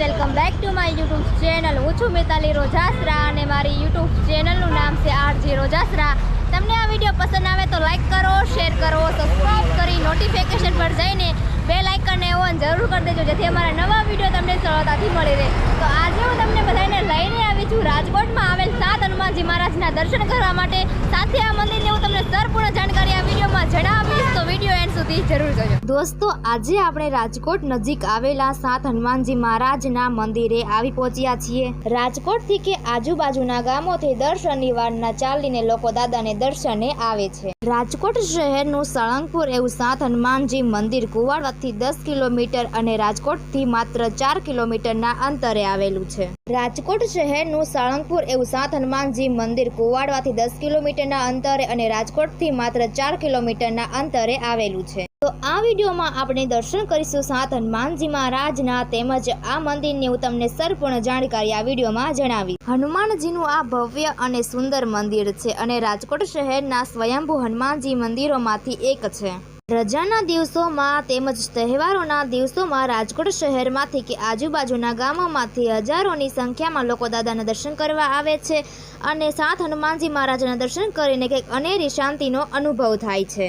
Welcome back to my YouTube channel હું છું મિતાલી રોજાસરા અને મારી યુટ્યુબ ચેનલનું નામ છે આરજી રોજાસરા. તમને આ વીડિયો પસંદ આવે તો લાઇક કરો શેર કરો સબસ્ક્રાઈબ કરી નોટિફિકેશન પર જઈને બે લાઇકનને ઓન જરૂર કરી દેજો, જેથી અમારા નવા વીડિયો તમને સરળતાથી મળી રહે. તો આજે હું તમને બધાને લઈને આવી છું રાજકોટમાં આવેલ સાત હનુમાનજી મહારાજના દર્શન કરવા માટે સાથે આ મંદિરની હું તમને સંપૂર્ણ જાણકારી આ વિડીયોમાં જણાવીશ. તો વીડિયો એન્ડ સુધી જરૂર જોજો. દોસ્તો, આજે આપણે રાજકોટ નજીક આવેલા સાત હનુમાનજી મહારાજના મંદિરે આવી પહોંચ્યા છીએ. રાજકોટથી કે આજુબાજુના ગામોથી દર શનિવારના ચાલીને લોકો દાદાને દર્શને આવે છે. રાજકોટ શહેરનું સળંગપુર એવું સાત હનુમાનજી મંદિર કુવાડવાથી દસ કિલોમીટર અને રાજકોટથી માત્ર ચાર કિલોમીટરના અંતરે આવેલું છે. રાજકોટ શહેરનું સાળંગપુર એવું સાત હનુમાનજી મંદિર કુવાડવાથી દસ કિલોમીટરના અંતરે અને રાજકોટથી માત્ર ચાર કિલોમીટરના અંતરે આવેલું છે. તો આ વિડીયોમાં આપણે દર્શન કરીશું સાત હનુમાનજી મહારાજના તેમજ આ મંદિરની હું તમને સંપૂર્ણ જાણકારી આ વિડીયોમાં જણાવી હનુમાનજીનું આ ભવ્ય અને સુંદર મંદિર છે અને રાજકોટ શહેરના સ્વયંભૂ હનુમાનજી મંદિરોમાંથી એક છે. રજાના દિવસોમાં તેમજ તહેવારોના દિવસોમાં રાજકોટ શહેરમાંથી કે આજુબાજુના ગામોમાંથી હજારોની સંખ્યામાં લોકો દાદાના દર્શન કરવા આવે છે અને સાત હનુમાનજી મહારાજના દર્શન કરીને કંઈક અનેરી શાંતિનો અનુભવ થાય છે.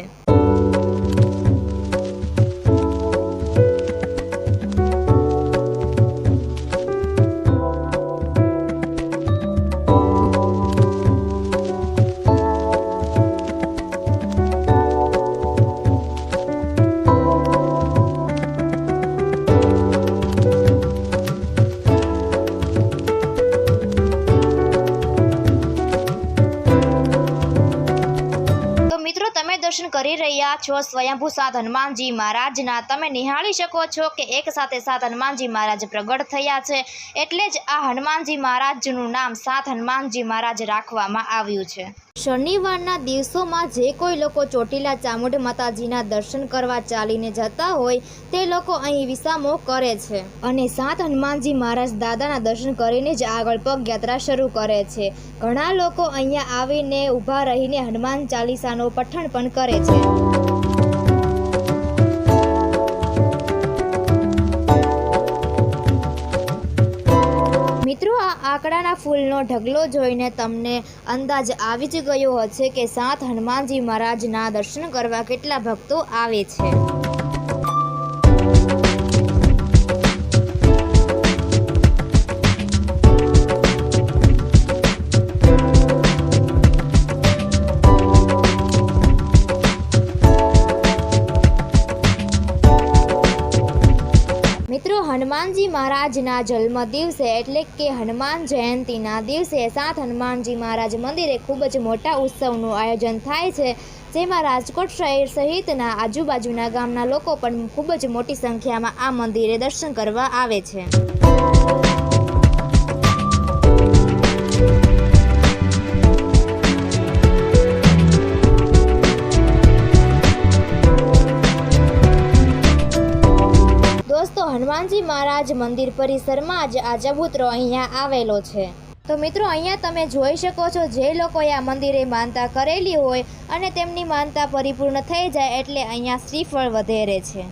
દર્શન કરી રહ્યા છો સ્વયંભૂ સાત હનુમાનજી મહારાજના. તમે નિહાળી શકો છો કે એક સાથે સાત હનુમાનજી મહારાજ પ્રગટ થયા છે. એટલે જ આ હનુમાનજી મહારાજનું નામ સાત હનુમાનજી મહારાજ રાખવામાં આવ્યું છે. શનિવારના દિવસોમાં જે કોઈ લોકો ચોટીલા ચામુંડ માતાજીના દર્શન કરવા ચાલીને જતા હોય, તે લોકો અહીં વિસામો કરે છે. અને સાત હનુમાનજી મહારાજ દાદાના દર્શન કરીને જ આગળ પગયાત્રા શરૂ કરે છે. ઘણા લોકો અહીંયા આવીને ઊભા રહીને હનુમાન ચાલીસાનો પઠણ પણ કરે છે. આંકડાના ફૂલનો ઢગલો જોઈને તમને અંદાજ આવી જ ગયો હશે કે સાત હનુમાનજી મહારાજના દર્શન કરવા કેટલા ભક્તો આવે છે. મિત્રો, હનુમાનજી મહારાજના જન્મ દિવસે એટલે કે હનુમાન જયંતીના દિવસે સાત હનુમાનજી મહારાજ મંદિરે ખૂબ જ મોટા ઉત્સવનું આયોજન થાય છે. જેમાં રાજકોટ શહેર સહિતના આજુબાજુના ગામના લોકો પણ ખૂબ જ મોટી સંખ્યામાં આ મંદિરે દર્શન કરવા આવે છે. દોસ્તો હનુમાનજી મહારાજ મંદિર પરિસરમાં જ આ ચબૂતરો અહીંયા આવેલો છે. તો મિત્રો, અહીંયા તમે જોઈ શકો છો જે લોકોએ આ મંદિરે માનતા કરેલી હોય અને તેમની માનતા પરિપૂર્ણ થઈ જાય એટલે અહીંયા શ્રીફળ વધેરે છે.